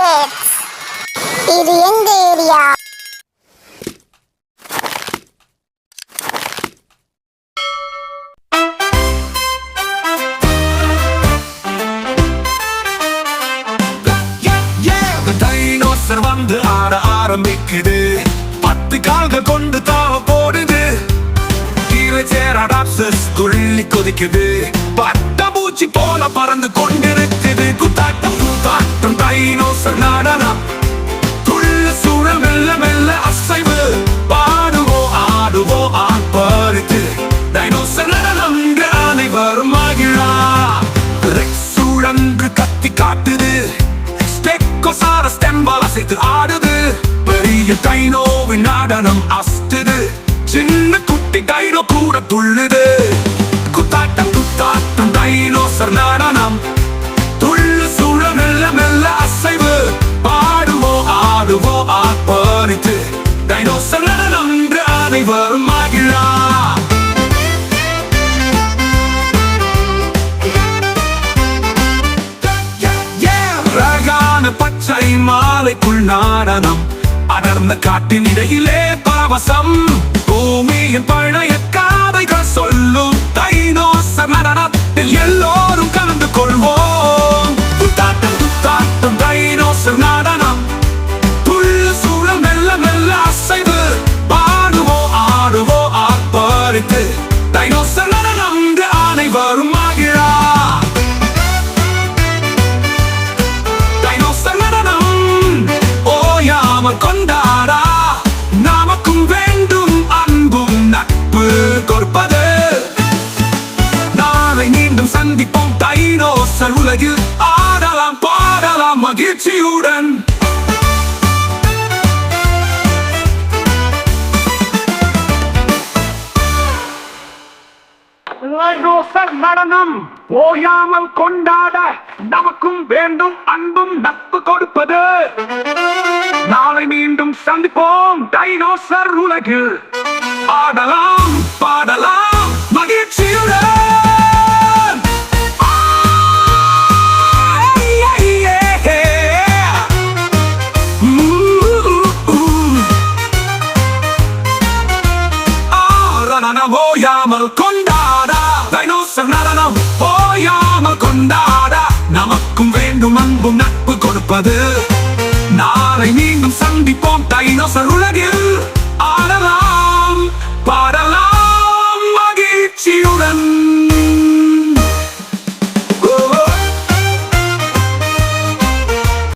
Kids இது எங்க area? Dinosaur வந்து ஆட ஆரம்பிக்குது. பத்து கால்கள் கொண்டு தாவ போடுது. டீரச்சேராடாப்சஸ் துள்ளி கொதிக்குது. பட்டபூச்சி போல பறந்து கொண்டிருக்குது. குத்தாட்டம் குத்தாட்டம். டைனோசர் நாடனா? துள்ள சூழல் மெல்ல மெல்ல அசைவு. பாடுவோம் ஆடுவோம் ஆர்ப்பரித்து. டைனோசர் நடனங்க அனைவரும் மகிழா. ரெக்ஸ் சுழன்று கத்தி காட்டுது. ஸ்டெக்கோசாரஸ் ஸ்டெம்பால் அசைத்து ஆடுது. பெரிய டைனோவின் நடனம் அஸ்துது சின்ன குட்டி டைனோ கூட துள்ளுது. என்று அனைவரும் மகிழா பச்சை மாலைக்குள் நாடனம். அடர்ந்த காட்டின் இடையிலே பரவசம். பூமியின் பழைய காதைகள் அனைவரும் டைனோசர் நடனம் ஓயாமல் கொண்டாடா நமக்கும் வேண்டும் அன்பும் நட்பு கொடுப்பது நாளை மீண்டும் சந்திப்போம் டைனோசர் உலகில் ஆடலாம் பாடலாம் மகிழ்ச்சியுடன் நடனம் ஓயாமல் கொண்டாட நமக்கும் வேண்டும் அன்பும் நட்பு கொடுப்பது. நாளை மீண்டும் சந்திப்போம் டைனோசர் உலகில் பாடலாம் பாடலாம் மகிழ்ச்சியுடன். ஆய், ஐ, டைனோசர் நடனம் ஓயாமல் கொண்டாடா நமக்கும் வேண்டும் அன்பும் நட்பு கொடுப்பது. நாளை மீண்டும் சந்திப்போம் டைனோசர் உலகில்.